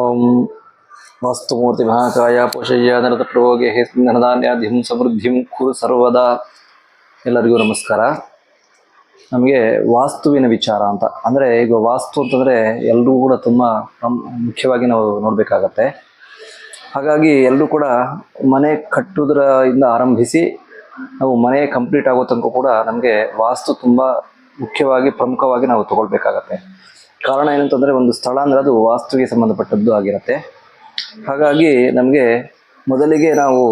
ಓಂ ವಾಸ್ತುಮೂರ್ತಿ ಮಹಾಕಾಯ ಪೋಷಯ್ಯ ನರತ ಪ್ರಭೋಗೆ ಹೇ ಧನಧಾನ್ಯಾಧಿಂ ಸಮೃದ್ಧಿಂ ಕುರು ಸರ್ವದಾ ಎಲ್ಲರಿಗೂ ನಮಸ್ಕಾರ. ನಮಗೆ ವಾಸ್ತುವಿನ ವಿಚಾರ ಅಂತ. ಅಂದರೆ ಈಗ ವಾಸ್ತು ಅಂತಂದರೆ ಎಲ್ಲರೂ ಕೂಡ ತುಂಬ ಮುಖ್ಯವಾಗಿ ನಾವು ನೋಡಬೇಕಾಗತ್ತೆ. ಹಾಗಾಗಿ ಎಲ್ಲರೂ ಕೂಡ ಮನೆ ಕಟ್ಟುವುದರಿಂದ ಆರಂಭಿಸಿ ನಾವು ಮನೆ ಕಂಪ್ಲೀಟ್ ಆಗೋ ತನಕ ಕೂಡ ನಮಗೆ ವಾಸ್ತು ತುಂಬ ಮುಖ್ಯವಾಗಿ ಪ್ರಮುಖವಾಗಿ ನಾವು ತಗೊಳ್ಬೇಕಾಗತ್ತೆ. ಕಾರಣ ಏನಂತಂದರೆ ಒಂದು ಸ್ಥಳ ಅಂದರೆ ಅದು ವಾಸ್ತುವಿಗೆ ಸಂಬಂಧಪಟ್ಟದ್ದು ಆಗಿರುತ್ತೆ. ಹಾಗಾಗಿ ನಮಗೆ ಮೊದಲಿಗೆ ನಾವು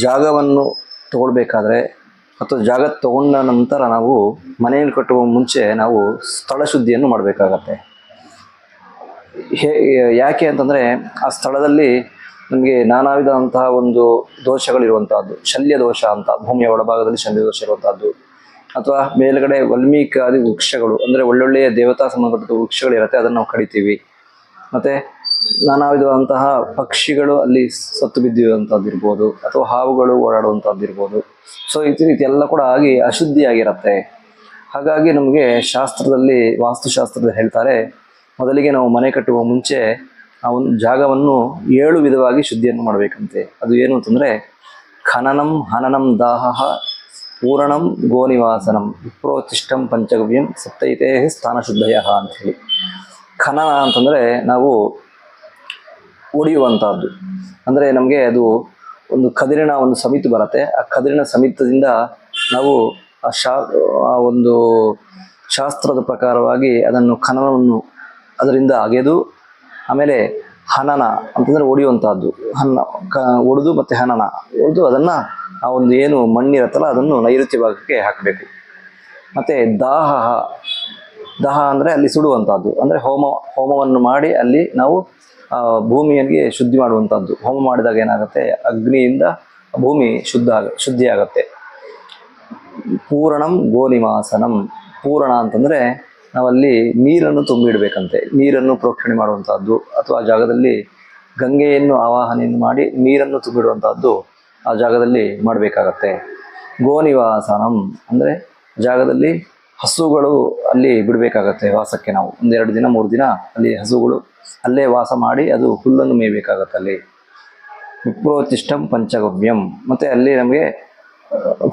ಜಾಗವನ್ನು ತಗೊಳ್ಬೇಕಾದ್ರೆ ಅಥವಾ ಜಾಗ ತಗೊಂಡ ನಂತರ ನಾವು ಮನೆಯನ್ನು ಕಟ್ಟುವ ಮುಂಚೆ ನಾವು ಸ್ಥಳ ಶುದ್ಧಿಯನ್ನು ಮಾಡಬೇಕಾಗತ್ತೆ. ಹೇ, ಯಾಕೆ ಅಂತಂದರೆ ಆ ಸ್ಥಳದಲ್ಲಿ ನಮಗೆ ನಾನಾ ವಿಧದಂತಹ ಒಂದು ದೋಷಗಳಿರುವಂತಹದ್ದು ಶಲ್ಯ ದೋಷ ಅಂತ, ಭೂಮಿಯ ಒಳಭಾಗದಲ್ಲಿ ಶಲ್ಯ ದೋಷ ಇರುವಂತಹದ್ದು ಅಥವಾ ಮೇಲ್ಗಡೆ ವಲ್ಮೀಕಾದಿ ವೃಕ್ಷಗಳು, ಅಂದರೆ ಒಳ್ಳೊಳ್ಳೆಯ ದೇವತಾ ಸಂಬಂಧಪಟ್ಟ ವೃಕ್ಷಗಳಿರುತ್ತೆ ಅದನ್ನು ನಾವು ಕಡಿತೀವಿ. ಮತ್ತು ನಾನಾ ವಿಧವಾದಂತಹ ಪಕ್ಷಿಗಳು ಅಲ್ಲಿ ಸತ್ತು ಬಿದ್ದಿರುವಂಥದ್ದಿರ್ಬೋದು ಅಥವಾ ಹಾವುಗಳು ಓಡಾಡುವಂಥದ್ದಿರ್ಬೋದು ಸೊ ರೀತಿ ಎಲ್ಲ ಕೂಡ ಆಗಿ ಅಶುದ್ಧಿಯಾಗಿರುತ್ತೆ. ಹಾಗಾಗಿ ನಮಗೆ ಶಾಸ್ತ್ರದಲ್ಲಿ, ವಾಸ್ತುಶಾಸ್ತ್ರದಲ್ಲಿ ಹೇಳ್ತಾರೆ, ಮೊದಲಿಗೆ ನಾವು ಮನೆ ಕಟ್ಟುವ ಮುಂಚೆ ಆ ಒಂದು ಜಾಗವನ್ನು ಏಳು ವಿಧವಾಗಿ ಶುದ್ಧಿಯನ್ನು ಮಾಡಬೇಕಂತೆ. ಅದು ಏನು ಅಂತಂದರೆ, ಖನನಂ ಹನನಂ ದಾಹ ಪೂರಣಂ ಗೋನಿವಾಸನಂ ವಿಪ್ರೋಚಿಷ್ಟಂ ಪಂಚಗವ್ಯಂ ಸಪ್ತೈತೇ ಸ್ಥಾನ ಶುದ್ಧಯ ಅಂಥೇಳಿ. ಖನನ ಅಂತಂದರೆ ನಾವು ಒಡೆಯುವಂಥದ್ದು. ಅಂದರೆ ನಮಗೆ ಅದು ಒಂದು ಕದಿರಿನ ಒಂದು ಸಮಿತಿ ಬರುತ್ತೆ. ಆ ಕದಿರಿನ ಸಮಿತದಿಂದ ನಾವು ಆ ಶಾ, ಆ ಒಂದು ಶಾಸ್ತ್ರದ ಪ್ರಕಾರವಾಗಿ ಅದನ್ನು ಖನನವನ್ನು ಅದರಿಂದ ಅಗೆದು, ಆಮೇಲೆ ಹನನ ಅಂತಂದರೆ ಒಡೆಯುವಂಥದ್ದು. ಹನ್ನ, ಕ, ಒಡೆದು ಮತ್ತು ಹನನ. ಒಡೆದು ಅದನ್ನು ಆ ಒಂದು ಏನು ಮಣ್ಣಿರುತ್ತಲ್ಲ ಅದನ್ನು ನೈಋತ್ಯ ಭಾಗಕ್ಕೆ ಹಾಕಬೇಕು. ಮತ್ತು ದಾಹ ದಾಹ ಅಂದರೆ ಅಲ್ಲಿ ಸುಡುವಂಥದ್ದು ಅಂದರೆ ಹೋಮ, ಹೋಮವನ್ನು ಮಾಡಿ ಅಲ್ಲಿ ನಾವು ಭೂಮಿಯಲ್ಲಿ ಶುದ್ಧಿ ಮಾಡುವಂಥದ್ದು ಹೋಮ ಮಾಡಿದಾಗ ಏನಾಗುತ್ತೆ? ಅಗ್ನಿಯಿಂದ ಭೂಮಿ ಶುದ್ಧ ಆಗ, ಶುದ್ಧಿ ಆಗುತ್ತೆ. ಪೂರಣಂ ಗೋನಿವಾಸನಂ ಪೂರಣ ಅಂತಂದರೆ ನಾವಲ್ಲಿ ನೀರನ್ನು ತುಂಬಿಡಬೇಕಂತೆ. ನೀರನ್ನು ಪ್ರೋಕ್ಷಣೆ ಮಾಡುವಂಥದ್ದು ಅಥವಾ ಜಾಗದಲ್ಲಿ ಗಂಗೆಯನ್ನು ಆವಾಹನೆಯನ್ನು ಮಾಡಿ ನೀರನ್ನು ತುಂಬಿಡುವಂಥದ್ದು ಆ ಜಾಗದಲ್ಲಿ ಮಾಡಬೇಕಾಗತ್ತೆ. ಗೋನಿವಾಸನಂ ಅಂದರೆ ಜಾಗದಲ್ಲಿ ಹಸುಗಳು ಅಲ್ಲಿ ಬಿಡಬೇಕಾಗತ್ತೆ ವಾಸಕ್ಕೆ ನಾವು. ಒಂದೆರಡು ದಿನ, ಮೂರು ದಿನ ಅಲ್ಲಿ ಹಸುಗಳು ಅಲ್ಲೇ ವಾಸ ಮಾಡಿ ಅದು ಹುಲ್ಲನ್ನು ಮೇಯಬೇಕಾಗತ್ತೆ ಅಲ್ಲಿ. ವಿಪ್ರೋತಿಷ್ಠಂ ಪಂಚಗವ್ಯಂ. ಮತ್ತು ಅಲ್ಲಿ ನಮಗೆ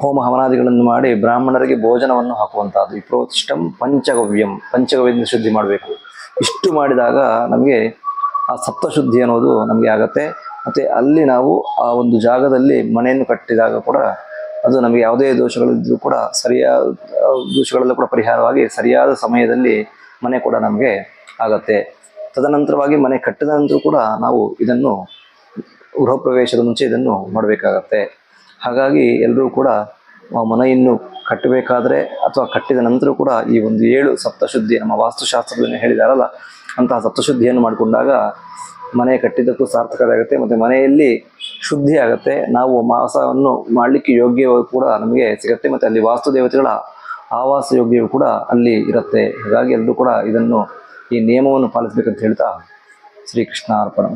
ಹೋಮ ಹವನಾದಿಗಳನ್ನು ಮಾಡಿ ಬ್ರಾಹ್ಮಣರಿಗೆ ಭೋಜನವನ್ನು ಹಾಕುವಂಥದ್ದು. ವಿಪ್ರೋತಿಷ್ಠಂ ಪಂಚಗವ್ಯಂ. ಪಂಚಗವ್ಯದಿಂದ ಶುದ್ಧಿ ಮಾಡಬೇಕು. ಇಷ್ಟು ಮಾಡಿದಾಗ ನಮಗೆ ಆ ಸಪ್ತಶುದ್ಧಿ ಅನ್ನೋದು ನಮಗೆ ಆಗತ್ತೆ. ಮತ್ತು ಅಲ್ಲಿ ನಾವು ಆ ಒಂದು ಜಾಗದಲ್ಲಿ ಮನೆಯನ್ನು ಕಟ್ಟಿದಾಗ ಕೂಡ ಅದು ನಮಗೆ ಯಾವುದೇ ದೋಷಗಳಿದ್ದರೂ ಕೂಡ ಸರಿಯಾದ ದೋಷಗಳಲ್ಲೂ ಕೂಡ ಪರಿಹಾರವಾಗಿ ಸರಿಯಾದ ಸಮಯದಲ್ಲಿ ಮನೆ ಕೂಡ ನಮಗೆ ಆಗತ್ತೆ. ತದನಂತರವಾಗಿ ಮನೆ ಕಟ್ಟಿದ ನಂತರ ಕೂಡ ನಾವು ಇದನ್ನು ಗೃಹ ಪ್ರವೇಶದ ಮುಂಚೆ ಇದನ್ನು ಮಾಡಬೇಕಾಗತ್ತೆ. ಹಾಗಾಗಿ ಎಲ್ಲರೂ ಕೂಡ ಮನೆಯನ್ನು ಕಟ್ಟಬೇಕಾದ್ರೆ ಅಥವಾ ಕಟ್ಟಿದ ನಂತರ ಕೂಡ ಈ ಒಂದು ಏಳು ಸಪ್ತಶುದ್ಧಿ ನಮ್ಮ ವಾಸ್ತುಶಾಸ್ತ್ರದಲ್ಲಿ ಹೇಳಿದಾರಲ್ಲ, ಅಂತಹ ಸಪ್ತಶುದ್ಧಿಯನ್ನು ಮಾಡಿಕೊಂಡಾಗ ಮನೆ ಕಟ್ಟಿದ್ದಕ್ಕೂ ಸಾರ್ಥಕತೆ ಆಗುತ್ತೆ ಮತ್ತು ಮನೆಯಲ್ಲಿ ಶುದ್ಧಿ ಆಗುತ್ತೆ ನಾವು ಮಾಸವನ್ನು ಮಾಡಲಿಕ್ಕೆ ಯೋಗ್ಯವೂ ಕೂಡ ನಮಗೆ ಸಿಗುತ್ತೆ ಮತ್ತು ಅಲ್ಲಿ ವಾಸ್ತು ದೇವತೆಗಳ ಆವಾಸ ಯೋಗ್ಯವೂ ಕೂಡ ಅಲ್ಲಿ ಇರುತ್ತೆ. ಹಾಗಾಗಿ ಎಲ್ಲರೂ ಕೂಡ ಇದನ್ನು ಈ ನಿಯಮವನ್ನು ಪಾಲಿಸಬೇಕಂತ ಹೇಳ್ತಾ ಶ್ರೀಕೃಷ್ಣ ಅರ್ಪಣ